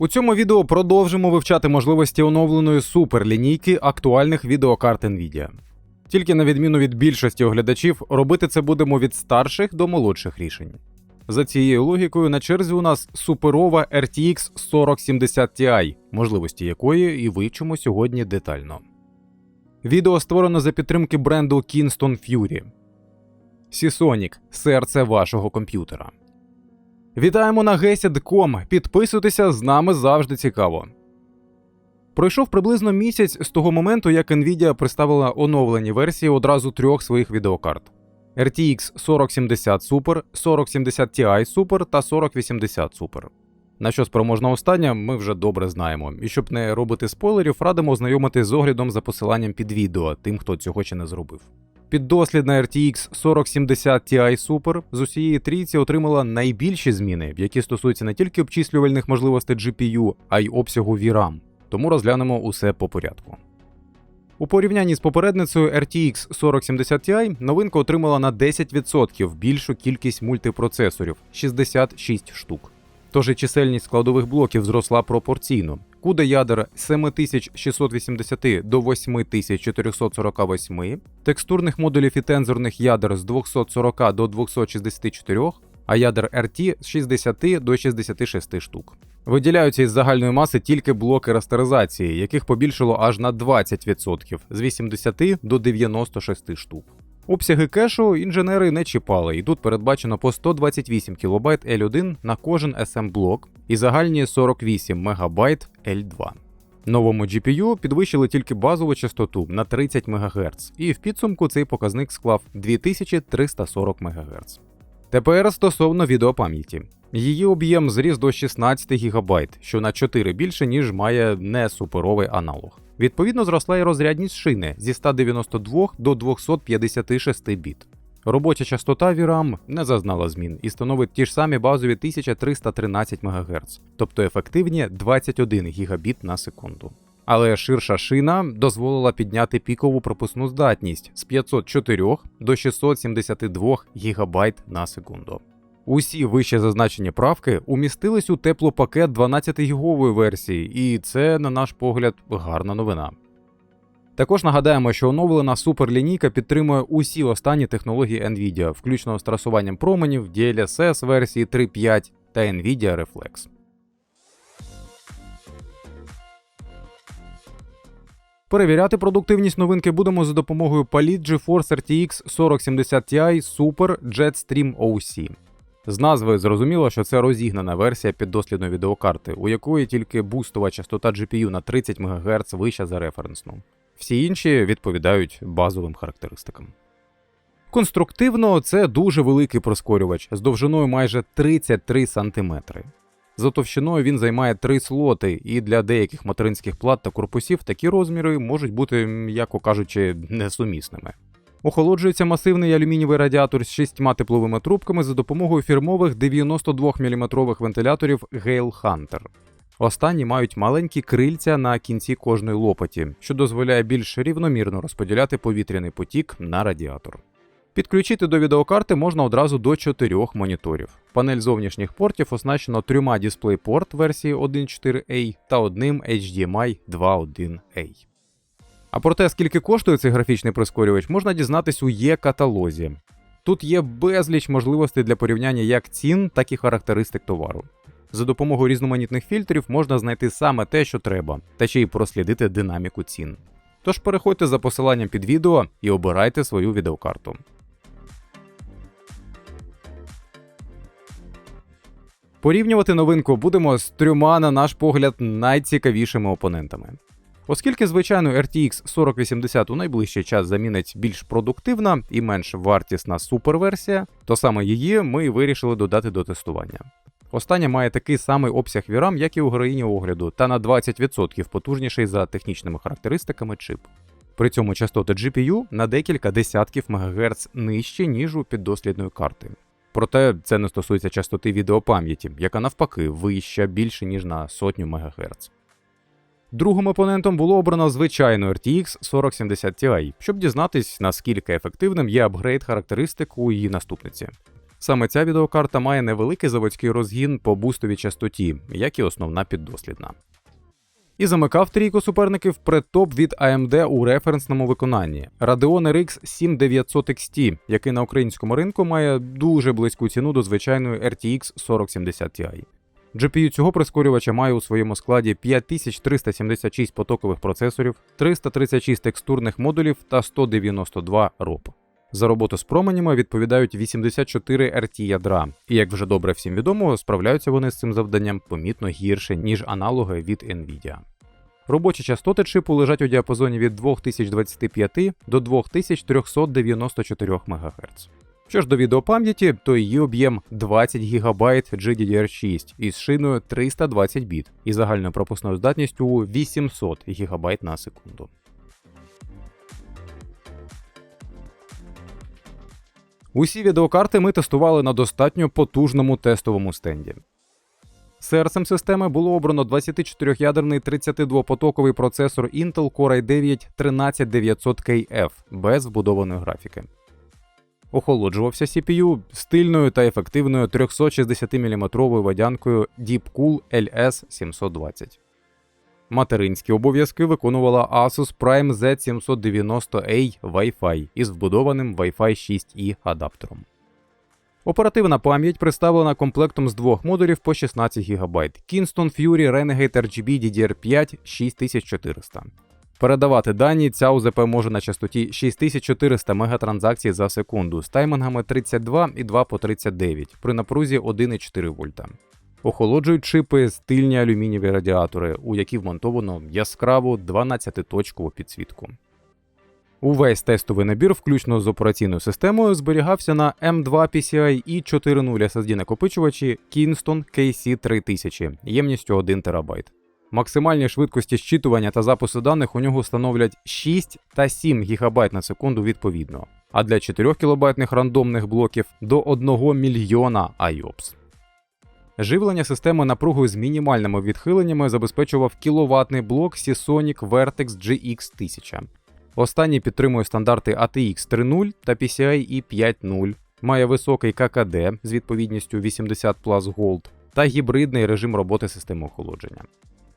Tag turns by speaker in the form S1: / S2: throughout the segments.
S1: У цьому відео продовжимо вивчати можливості оновленої суперлінійки актуальних відеокарт Nvidia. Тільки на відміну від більшості оглядачів, робити це будемо від старших до молодших рішень. За цією логікою на черзі у нас суперова RTX 4070 Ti, можливості якої і вивчимо сьогодні детально. Відео створено за підтримки бренду Kingston Fury. Seasonic – серце вашого комп'ютера. Вітаємо на GESID.com. Підписуйтеся, з нами завжди цікаво. Пройшов приблизно місяць з того моменту, як Nvidia представила оновлені версії одразу трьох своїх відеокарт: RTX 4070 Super, 4070 Ti Super та 4080 Super. На що спроможна остання, ми вже добре знаємо. І щоб не робити спойлерів, радимо ознайомити з оглядом за посиланням під відео тим, хто цього ще не зробив. Піддослідна RTX 4070 Ti Super з усієї трійці отримала найбільші зміни, які стосуються не тільки обчислювальних можливостей GPU, а й обсягу VRAM. Тому розглянемо усе по порядку. У порівнянні з попередницею RTX 4070 Ti новинка отримала на 10% більшу кількість мультипроцесорів 66 штук. Тож і чисельність складових блоків зросла пропорційно. CUDA ядер з 7680 до 8448, текстурних модулів і тензорних ядер з 240 до 264, а ядер RT з 60 до 66 штук. Виділяються із загальної маси тільки блоки растеризації, яких побільшало аж на 20% з 80 до 96 штук. Обсяги кешу інженери не чіпали, і тут передбачено по 128 кБ L1 на кожен SM блок і загальні 48 МБ L2. Новому GPU підвищили тільки базову частоту на 30 МГц, і в підсумку цей показник склав 2340 МГц. Тепер стосовно відеопам'яті. Її об'єм зріс до 16 ГБ, що на 4 більше, ніж має несуперовий аналог. Відповідно, зросла і розрядність шини зі 192 до 256 біт. Робоча частота VRAM не зазнала змін і становить ті ж самі базові 1313 МГц, тобто ефективні 21 Гбіт на секунду. Але ширша шина дозволила підняти пікову пропускну здатність з 504 до 672 ГБ на секунду. Усі вище зазначені правки умістились у теплопакет 12-гігової версії, і це, на наш погляд, гарна новина. Також нагадаємо, що оновлена суперлінійка підтримує усі останні технології Nvidia, включно з трасуванням променів, DLSS версії 3.5 та Nvidia Reflex. Перевіряти продуктивність новинки будемо за допомогою Palit GeForce RTX 4070 Ti Super Jetstream OC. З назви зрозуміло, що це розігнана версія піддослідної відеокарти, у якої тільки бустова частота GPU на 30 МГц вища за референсну. Всі інші відповідають базовим характеристикам. Конструктивно це дуже великий прискорювач з довжиною майже 33 см. За товщиною він займає 3 слоти, і для деяких материнських плат та корпусів такі розміри можуть бути, м'яко кажучи, несумісними. Охолоджується масивний алюмінієвий радіатор з шістьма тепловими трубками за допомогою фірмових 92 мм вентиляторів Gale Hunter. Останні мають маленькі крильця на кінці кожної лопаті, що дозволяє більш рівномірно розподіляти повітряний потік на радіатор. Підключити до відеокарти можна одразу до чотирьох моніторів. Панель зовнішніх портів оснащена трьома DisplayPort версії 1.4a та одним HDMI 2.1a. А про те, скільки коштує цей графічний прискорювач, можна дізнатись у є-каталозі. Тут є безліч можливостей для порівняння як цін, так і характеристик товару. За допомогою різноманітних фільтрів можна знайти саме те, що треба, та ще й прослідити динаміку цін. Тож переходьте за посиланням під відео і обирайте свою відеокарту. Порівнювати новинку будемо з трьома, на наш погляд, найцікавішими опонентами. Оскільки, звичайно, RTX 4080 у найближчий час замінить більш продуктивна і менш вартісна суперверсія, то саме її ми вирішили додати до тестування. Остання має такий самий обсяг VRAM, як і у героїні огляду, та на 20% потужніший за технічними характеристиками чип. При цьому частоти GPU на декілька десятків МГц нижче, ніж у піддослідної карти. Проте це не стосується частоти відеопам'яті, яка навпаки вища більше, ніж на сотню МГц. Другим опонентом було обрано звичайну RTX 4070 Ti, щоб дізнатись, наскільки ефективним є апгрейд характеристик у її наступниці. Саме ця відеокарта має невеликий заводський розгін по бустовій частоті, як і основна піддослідна. І замикав трійку суперників предтоп від AMD у референсному виконанні Radeon RX 7900 XT, який на українському ринку має дуже близьку ціну до звичайної RTX 4070 Ti. GPU цього прискорювача має у своєму складі 5376 потокових процесорів, 336 текстурних модулів та 192 ROP. За роботу з променями відповідають 84 RT ядра, і як вже добре всім відомо, справляються вони з цим завданням помітно гірше, ніж аналоги від Nvidia. Робочі частоти чипу лежать у діапазоні від 2025 до 2394 МГц. Що ж до відеопам'яті, то її об'єм 20 ГБ GDDR6 із шиною 320 біт і загальною пропускною здатністю у 800 ГБ на секунду. Усі відеокарти ми тестували на достатньо потужному тестовому стенді. Серцем системи було обрано 24-ядерний 32-потоковий процесор Intel Core i9 13900KF без вбудованої графіки. Охолоджувався CPU стильною та ефективною 360-мм водянкою Deepcool LS720. Материнські обов'язки виконувала Asus Prime Z790A Wi-Fi із вбудованим Wi-Fi 6E адаптером. Оперативна пам'ять представлена комплектом з двох модулів по 16 ГБ Kingston Fury Renegade RGB DDR5 6400. Передавати дані ця УЗП може на частоті 6400 мегатранзакцій за секунду з таймингами 32 і 2 по 39 при напрузі 1,4 вольта. Охолоджують чипи стильні алюмінієві радіатори, у які вмонтовано яскраву 12-точкову підсвітку. Увесь тестовий набір, включно з операційною системою, зберігався на M2 PCI і 4.0 SSD накопичувачі Kingston KC3000 ємністю 1 ТБ. Максимальні швидкості щитування та запису даних у нього становлять 6 та 7 ГБ на секунду відповідно, а для 4 кБ рандомних блоків до 1 мільйона IOPS. Живлення системи напругою з мінімальними відхиленнями забезпечував кіловатний блок Seasonic Vertex GX 1000. Останній підтримує стандарти ATX 3.0 та PCIe 5.0, має високий ККД з відповідністю 80 Plus Gold та гібридний режим роботи системи охолодження.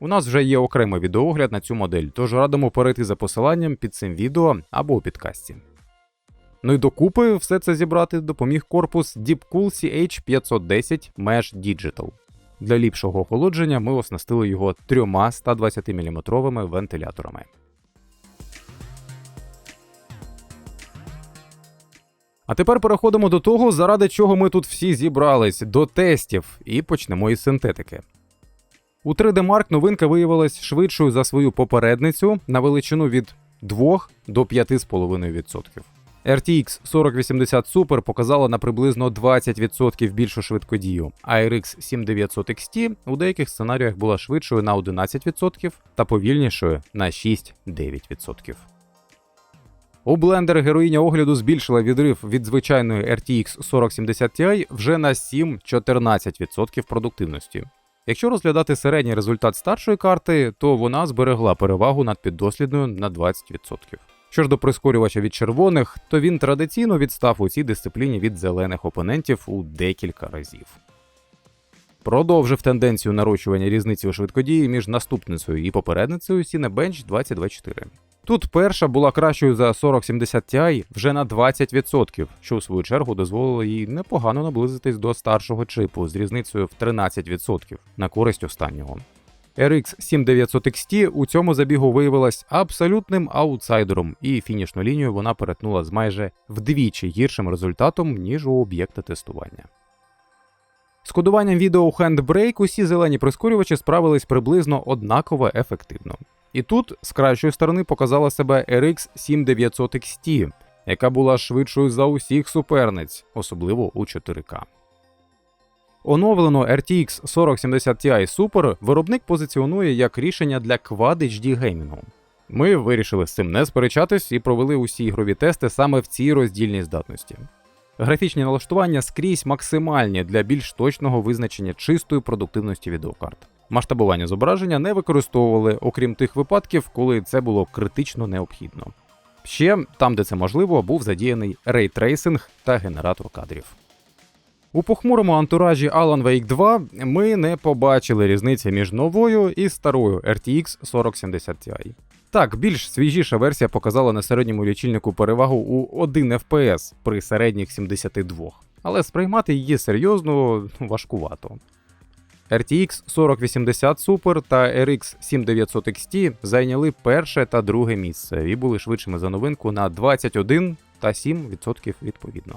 S1: У нас вже є окремий відеоогляд на цю модель, тож радимо перейти за посиланням під цим відео або у підкасті. Ну і докупи все це зібрати допоміг корпус Deepcool CH510 Mesh Digital. Для ліпшого охолодження ми оснастили його трьома 120-мм вентиляторами. А тепер переходимо до того, заради чого ми тут всі зібрались, до тестів, і почнемо із синтетики. У 3D Mark новинка виявилась швидшою за свою попередницю на величину від 2 до 5,5%. RTX 4080 Super показала на приблизно 20% більшу швидкодію, а RX 7900 XT у деяких сценаріях була швидшою на 11% та повільнішою на 6-9%. У Blender героїня огляду збільшила відрив від звичайної RTX 4070 Ti вже на 7-14% продуктивності. Якщо розглядати середній результат старшої карти, то вона зберегла перевагу над піддослідною на 20%. Що ж до прискорювача від червоних, то він традиційно відстав у цій дисципліні від зелених опонентів у декілька разів. Продовжив тенденцію нарощування різниці у швидкодії між наступницею і попередницею Cinebench 2024. Тут перша була кращою за 4070 Ti вже на 20%, що в свою чергу дозволило їй непогано наблизитись до старшого чипу з різницею в 13% на користь останнього. RX 7900 XT у цьому забігу виявилась абсолютним аутсайдером, і фінішну лінію вона перетнула з майже вдвічі гіршим результатом, ніж у об'єкта тестування. З кодуванням відео Handbrake усі зелені прискорювачі справились приблизно однаково ефективно. І тут з кращої сторони показала себе RX 7900 XT, яка була швидшою за усіх суперниць, особливо у 4К. Оновлену RTX 4070 Ti Super виробник позиціонує як рішення для Quad HD геймінгу. Ми вирішили з цим не сперечатись і провели усі ігрові тести саме в цій роздільній здатності. Графічні налаштування скрізь максимальні для більш точного визначення чистої продуктивності відеокарт. Масштабування зображення не використовували, окрім тих випадків, коли це було критично необхідно. Ще там, де це можливо, був задіяний рейтрейсинг та генератор кадрів. У похмурому антуражі Alan Wake 2 ми не побачили різниці між новою і старою RTX 4070 Ti. Так, більш свіжіша версія показала на середньому лічильнику перевагу у 1 FPS при середніх 72, але сприймати її серйозно ну, важкувато. RTX 4080 Super та RX 7900 XT зайняли перше та друге місце і були швидшими за новинку на 21 та 7% відповідно.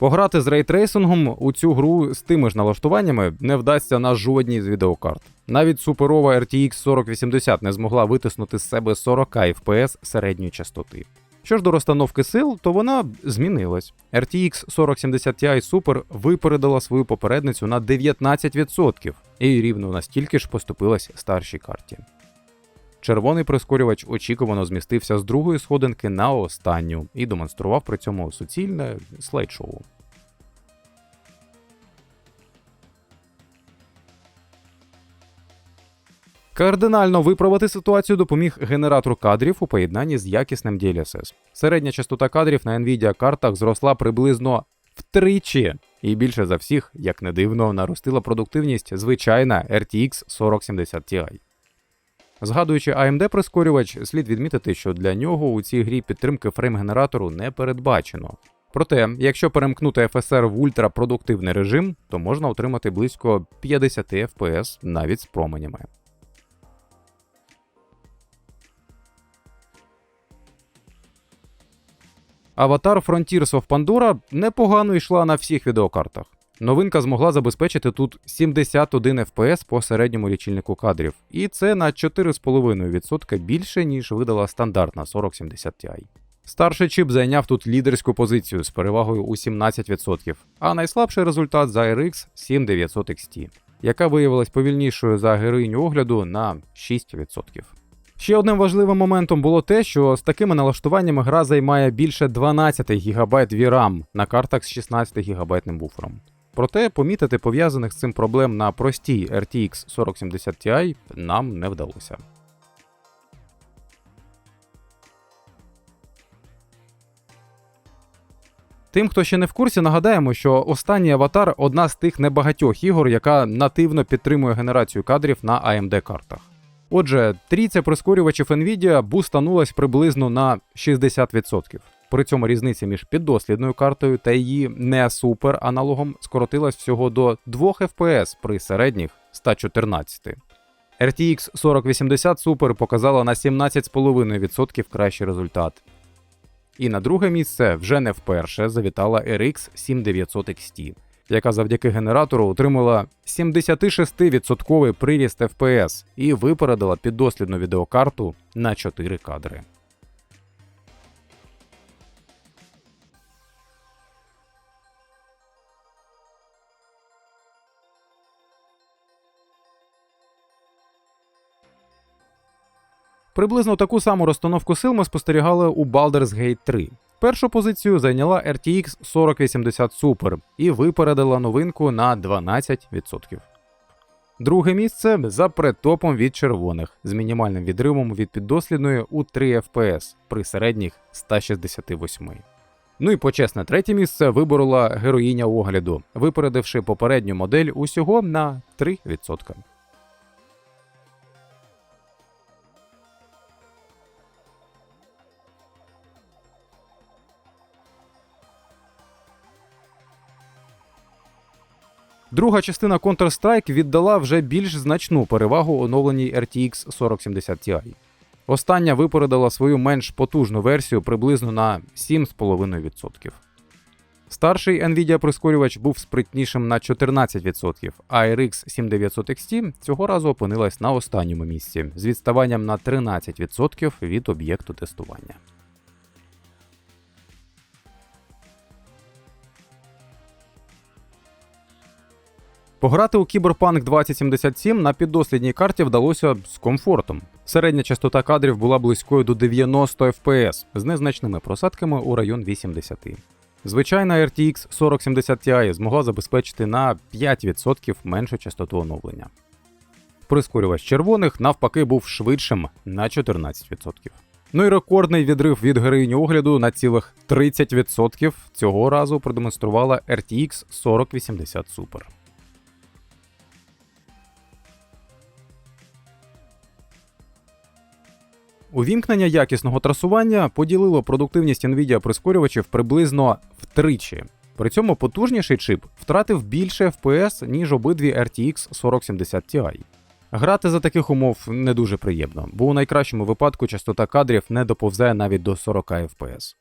S1: Пограти з рейтрейсингом у цю гру з тими ж налаштуваннями не вдасться на жодній з відеокарт. Навіть суперова RTX 4080 не змогла витиснути з себе 40 FPS середньої частоти. Що ж до розстановки сил, то вона змінилась. RTX 4070 Ti Super випередила свою попередницю на 19% і рівно настільки ж поступилась старшій карті. Червоний прискорювач очікувано змістився з другої сходинки на останню і демонстрував при цьому суцільне слайд-шоу. Кардинально виправити ситуацію допоміг генератор кадрів у поєднанні з якісним DLSS. Середня частота кадрів на Nvidia картах зросла приблизно втричі, і більше за всіх, як не дивно, наростила продуктивність звичайна RTX 4070 Ti. Згадуючи AMD прискорювач, слід відмітити, що для нього у цій грі підтримки фрейм-генератору не передбачено. Проте, якщо перемкнути FSR в ультрапродуктивний режим, то можна отримати близько 50 FPS навіть з променями. Аватар Frontiers of Pandora непогано йшла на всіх відеокартах. Новинка змогла забезпечити тут 71 FPS по середньому лічильнику кадрів, і це на 4,5% більше, ніж видала стандартна 4070 Ti. Старший чип зайняв тут лідерську позицію з перевагою у 17%, а найслабший результат за RX 7900 XT, яка виявилась повільнішою за героїню огляду на 6%. Ще одним важливим моментом було те, що з такими налаштуваннями гра займає більше 12 ГБ VRAM на картах з 16 ГБ буфером. Проте помітити пов'язаних з цим проблем на простій RTX 4070 Ti нам не вдалося. Тим, хто ще не в курсі, нагадаємо, що останній аватар одна з тих небагатьох ігор, яка нативно підтримує генерацію кадрів на AMD картах. Отже, трійця прискорювачів Nvidia бустанулась приблизно на 60%. При цьому різниця між піддослідною картою та її не супер аналогом скоротилась всього до 2 FPS при середніх 114. RTX 4080 Super показала на 17,5% кращий результат. І на друге місце вже не вперше завітала RX 7900 XT, яка завдяки генератору отримала 76% приріст FPS і випередила піддослідну відеокарту на 4 кадри. Приблизно таку саму розстановку сил ми спостерігали у Baldur's Gate 3. Першу позицію зайняла RTX 4080 Super і випередила новинку на 12%. Друге місце за предтопом від червоних з мінімальним відривом від піддослідної у 3 FPS при середніх 168. Ну і почесне третє місце виборола героїня огляду, випередивши попередню модель усього на 3%. Друга частина Counter-Strike віддала вже більш значну перевагу оновленій RTX 4070 Ti. Остання випередила свою менш потужну версію приблизно на 7,5%. Старший Nvidia прискорювач був спритнішим на 14%, а RX 7900 XT цього разу опинилась на останньому місці з відставанням на 13% від об'єкту тестування. Пограти у Cyberpunk 2077 на піддослідній карті вдалося з комфортом. Середня частота кадрів була близькою до 90 FPS з незначними просадками у район 80. Звичайна RTX 4070 Ti змогла забезпечити на 5% меншу частоту оновлення. Прискорювач червоних навпаки був швидшим на 14%. Ну і рекордний відрив від героїні огляду на цілих 30% цього разу продемонструвала RTX 4080 Super. Увімкнення якісного трасування поділило продуктивність NVIDIA прискорювачів приблизно втричі. При цьому потужніший чип втратив більше FPS, ніж обидві RTX 4070 Ti. Грати за таких умов не дуже приємно, бо у найкращому випадку частота кадрів не доповзає навіть до 40 FPS.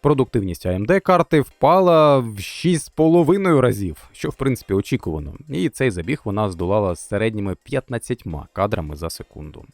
S1: Продуктивність AMD карти впала в 6,5 разів, що в принципі очікувано, і цей забіг вона здолала з середніми 15 кадрами за секунду.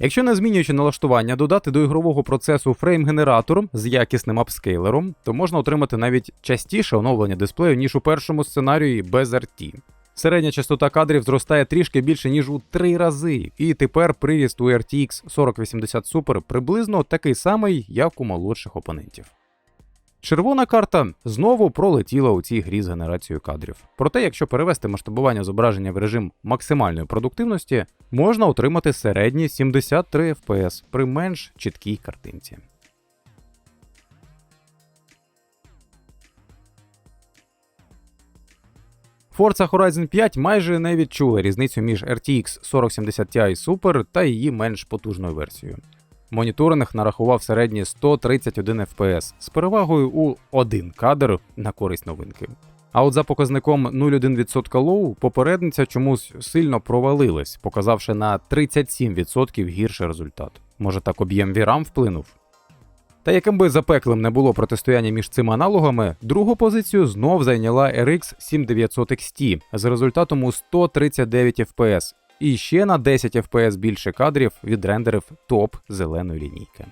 S1: Якщо не змінюючи налаштування, додати до ігрового процесу фрейм-генератор з якісним апскейлером, то можна отримати навіть частіше оновлення дисплею, ніж у першому сценарії без RT. Середня частота кадрів зростає трішки більше, ніж у три рази, і тепер приріст у RTX 4080 Super приблизно такий самий, як у молодших опонентів. Червона карта знову пролетіла у цій грі з генерацією кадрів. Проте, якщо перевести масштабування зображення в режим максимальної продуктивності, можна отримати середні 73 FPS при менш чіткій картинці. Forza Horizon 5 майже не відчула різницю між RTX 4070 Ti Super та її менш потужною версією. Моніторинг нарахував середні 131 FPS з перевагою у 1 кадр на користь новинки. А от за показником 0,1% лоу попередниця чомусь сильно провалилась, показавши на 37% гірший результат. Може так об'єм VRAM вплинув? Та яким би запеклим не було протистояння між цими аналогами, другу позицію знов зайняла RX 7900 XT з результатом у 139 FPS, і ще на 10 FPS більше кадрів відрендерив топ зеленої лінійки.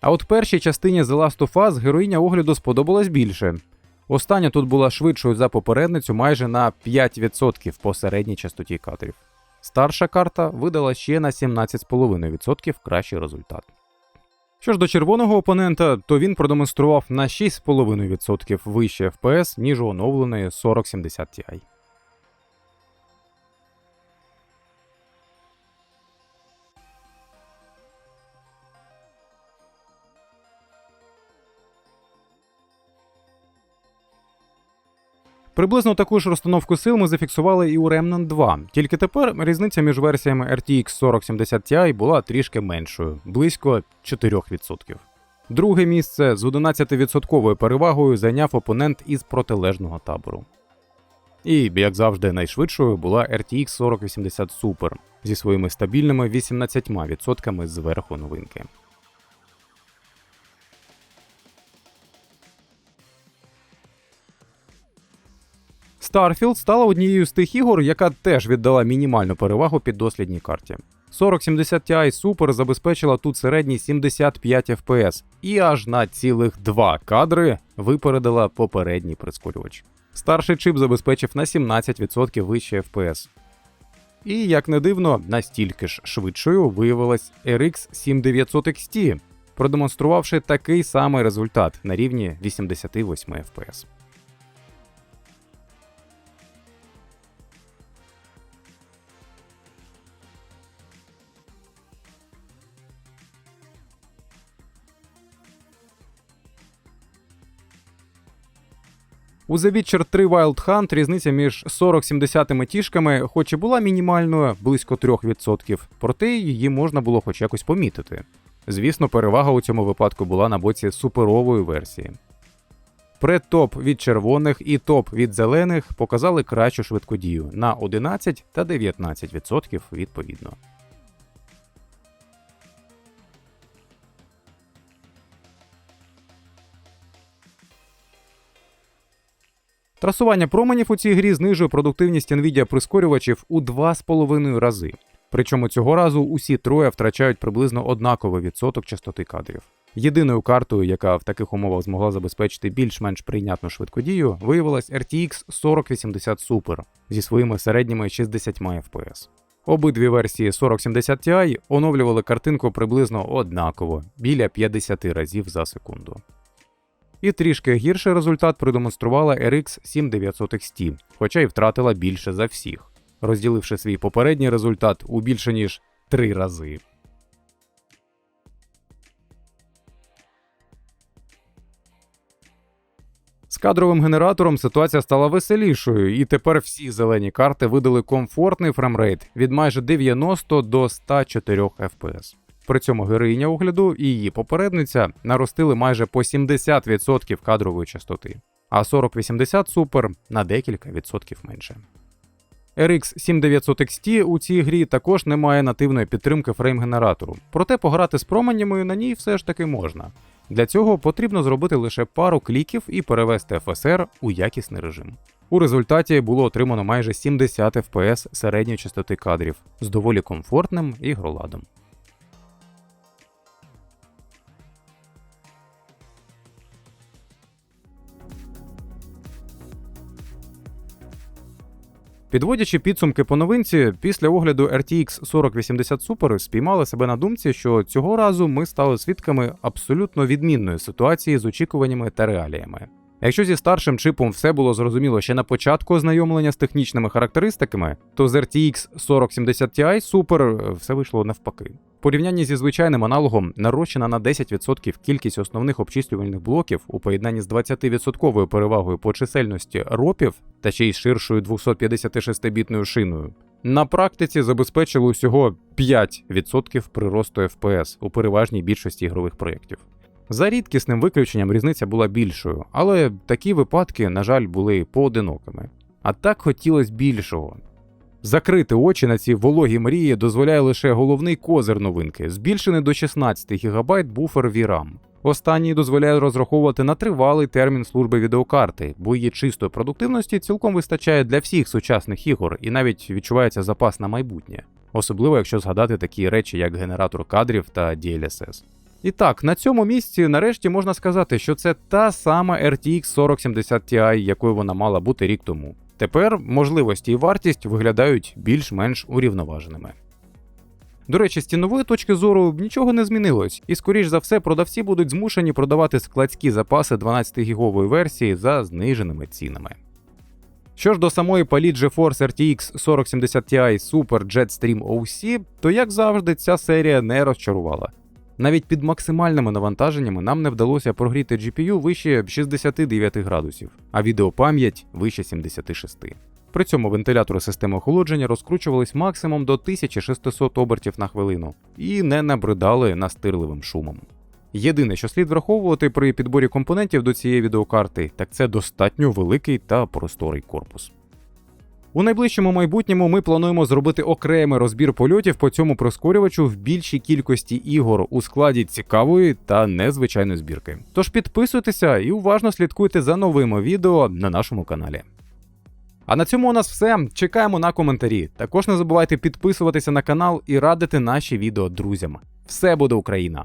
S1: А от першій частині The Last of Us героїня огляду сподобалась більше. Остання тут була швидшою за попередницю майже на 5% по середній частоті кадрів. Старша карта видала ще на 17,5% кращий результат. Що ж до червоного опонента, то він продемонстрував на 6,5% вище FPS, ніж у оновленої 4070 Ti. Приблизно таку ж розстановку сил ми зафіксували і у Remnant 2, тільки тепер різниця між версіями RTX 4070 Ti була трішки меншою, близько 4%. Друге місце з 11% перевагою зайняв опонент із протилежного табору. І, як завжди, найшвидшою була RTX 4080 Super зі своїми стабільними 18% зверху новинки. Starfield стала однією з тих ігор, яка теж віддала мінімальну перевагу під дослідній карті. 4070 Ti Super забезпечила тут середній 75 FPS і аж на цілих 2 кадри випередила попередній прискорювач. Старший чип забезпечив на 17% вище FPS. І, як не дивно, настільки ж швидшою виявилась RX 7900 XT, продемонструвавши такий самий результат на рівні 88 FPS. У The Witcher 3 Wild Hunt різниця між 40-70 тішками, хоч і була мінімальною, близько 3%, проте її можна було хоч якось помітити. Звісно, перевага у цьому випадку була на боці суперової версії. Предтоп від червоних і топ від зелених показали кращу швидкодію на 11 та 19% відповідно. Трасування променів у цій грі знижує продуктивність NVIDIA прискорювачів у 2,5 рази. Причому цього разу усі троє втрачають приблизно однаковий відсоток частоти кадрів. Єдиною картою, яка в таких умовах змогла забезпечити більш-менш прийнятну швидкодію, виявилась RTX 4080 Super зі своїми середніми 60 FPS. Обидві версії 4070 Ti оновлювали картинку приблизно однаково біля 50 разів за секунду. І трішки гірший результат продемонструвала RX 7900 XT, хоча й втратила більше за всіх, розділивши свій попередній результат у більше ніж 3 рази. З кадровим генератором ситуація стала веселішою, і тепер всі зелені карти видали комфортний фреймрейт від майже 90 до 104 FPS. При цьому героїня огляду і її попередниця наростили майже по 70% кадрової частоти, а 4080 Super на декілька відсотків менше. RX 7900 XT у цій грі також не має нативної підтримки фрейм-генератору, проте пограти з променями на ній все ж таки можна. Для цього потрібно зробити лише пару кліків і перевести FSR у якісний режим. У результаті було отримано майже 70 FPS середньої частоти кадрів з доволі комфортним ігроладом. Підводячи підсумки по новинці, після огляду RTX 4080 Super спіймали себе на думці, що цього разу ми стали свідками абсолютно відмінної ситуації з очікуваннями та реаліями. Якщо зі старшим чипом все було зрозуміло ще на початку ознайомлення з технічними характеристиками, то з RTX 4070 Ti Super все вийшло навпаки. Порівнянні зі звичайним аналогом нарощена на 10% кількість основних обчислювальних блоків у поєднанні з 20% перевагою по чисельності ропів та ще й ширшою 256-бітною шиною. На практиці забезпечило усього 5% приросту FPS у переважній більшості ігрових проєктів. За рідкісним виключенням різниця була більшою, але такі випадки, на жаль, були поодинокими. А так хотілося більшого. Закрити очі на ці вологі мрії дозволяє лише головний козир новинки, збільшений до 16 ГБ буфер VRAM. Останній дозволяє розраховувати на тривалий термін служби відеокарти, бо її чистої продуктивності цілком вистачає для всіх сучасних ігор і навіть відчувається запас на майбутнє, особливо якщо згадати такі речі, як генератор кадрів та DLSS. І так, на цьому місці нарешті можна сказати, що це та сама RTX 4070 Ti, якою вона мала бути рік тому. Тепер можливості і вартість виглядають більш-менш урівноваженими. До речі, з цінової точки зору нічого не змінилось, і скоріш за все продавці будуть змушені продавати складські запаси 12 гігової версії за зниженими цінами. Що ж до самої палі GeForce RTX 4070 Ti Super Jetstream OC, то як завжди, ця серія не розчарувала. Навіть під максимальними навантаженнями нам не вдалося прогріти GPU вище 69 градусів, а відеопам'ять вище 76. При цьому вентилятори системи охолодження розкручувались максимум до 1600 обертів на хвилину і не набридали настирливим шумом. Єдине, що слід враховувати при підборі компонентів до цієї відеокарти, так це достатньо великий та просторий корпус. У найближчому майбутньому ми плануємо зробити окремий розбір польотів по цьому прискорювачу в більшій кількості ігор у складі цікавої та незвичайної збірки. Тож підписуйтеся і уважно слідкуйте за новими відео на нашому каналі. А на цьому у нас все. Чекаємо на коментарі. Також не забувайте підписуватися на канал і радити наші відео друзям. Все буде Україна!